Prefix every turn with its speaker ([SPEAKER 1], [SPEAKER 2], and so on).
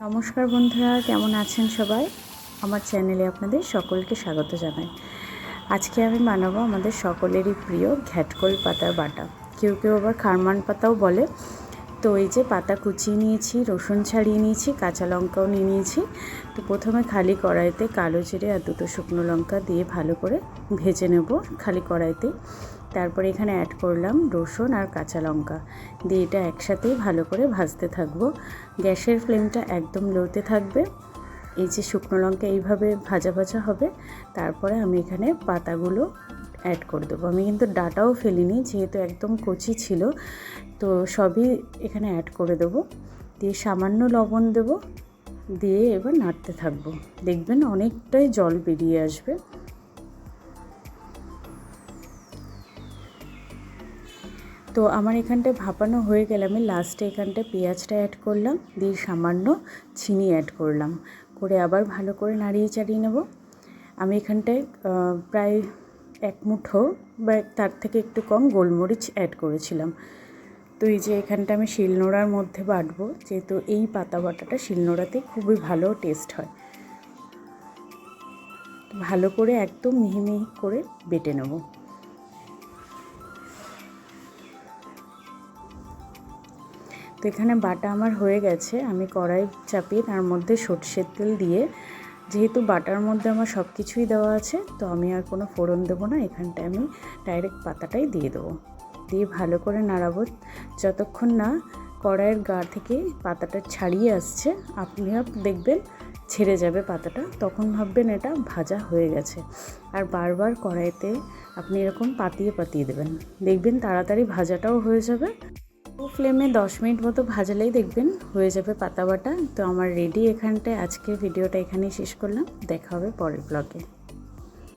[SPEAKER 1] নমস্কার বন্ধুরা, কেমন আছেন সবাই? আমার চ্যানেলে আপনাদের সকলকে স্বাগত জানাই। আজকে আমি বানাবো আমাদের সকলেরই প্রিয় ঘ্যাটকল পাতার বাটা। কেউ কেউ আবার খারমান পাতাও বলে। তো এই যে পাতা কুচিয়ে নিয়েছি, রসুন ছাড়িয়ে নিয়েছি, কাঁচা লঙ্কাও নিয়ে নিয়েছি। তো প্রথমে খালি কড়াইতে কালো জিরে আর দুটো শুকনো লঙ্কা দিয়ে ভালো করে ভেজে নেব খালি কড়াইতে। তারপরে এখানে অ্যাড করলাম রসুন আর কাঁচা লঙ্কা। দিয়ে এটা একসাথেই ভালো করে ভাজতে থাকব। গ্যাসের ফ্লেমটা একদম লোতে থাকবে। এই যে শুকনো লঙ্কা এইভাবে ভাজা ভাজা হবে। তারপরে আমি এখানে পাতাগুলো অ্যাড করে দেবো। আমি কিন্তু ডাটাও ফেলিনি, যেহেতু একদম কচি ছিল, তো সবই এখানে অ্যাড করে দেবো। দিয়ে সামান্য লবণ দেবো, দিয়ে এবার নাড়তে থাকব। দেখবেন অনেকটাই জল বেরিয়ে আসবে। তো আমার এখানটায় ভাপানো হয়ে গেলে আমি লাস্টে এখানটায় পেঁয়াজটা অ্যাড করলাম, দিয়ে সামান্য চিনি অ্যাড করলাম। করে আবার ভালো করে নাড়িয়ে চাড়িয়ে নেব। আমি এখানটায় প্রায় এক মুঠো বা তার থেকে একটু কম গোলমরিচ অ্যাড করেছিলাম। তো এই যে এখানটা আমি শিলনোড়ার মধ্যে বাটবো, যেহেতু এই পাতা বাটাটা শিলনোড়াতে খুবই ভালো টেস্ট হয়। ভালো করে একদম মিহি মিহি করে বেটে নেব। তো এখানে বাটা আমার হয়ে গেছে। আমি কড়াই চাপিয়ে তার মধ্যে সর্ষের তেল দিয়ে যেহেতু বাটার মধ্যে আমার সব কিছুই দেওয়া আছে, তো আমি আর কোনো ফোড়ন দেবো না। এখানটায় আমি ডাইরেক্ট পাতাটাই দিয়ে দেবো। দিয়ে ভালো করে নাড়াবো। যতক্ষণ না কড়াইয়ের গা থেকে পাতাটা ছাড়িয়ে আসছে, আপনি আপ দেখবেন ছেড়ে যাবে পাতাটা, তখন ভাববেন এটা ভাজা হয়ে গেছে। আর বারবার কড়াইতে আপনি এরকম পাতিয়ে পাতিয়ে দেবেন। দেখবেন তাড়াতাড়ি ভাজাটাও হয়ে যাবে। ফ্লেমে দশ মিনিট মতো ভাজালেই দেখবেন হয়ে যাবে পাতা বাটা তো আমার রেডি এখানটায়। আজকে ভিডিওটা এখানেই শেষ করলাম। দেখা হবে পরের ব্লগে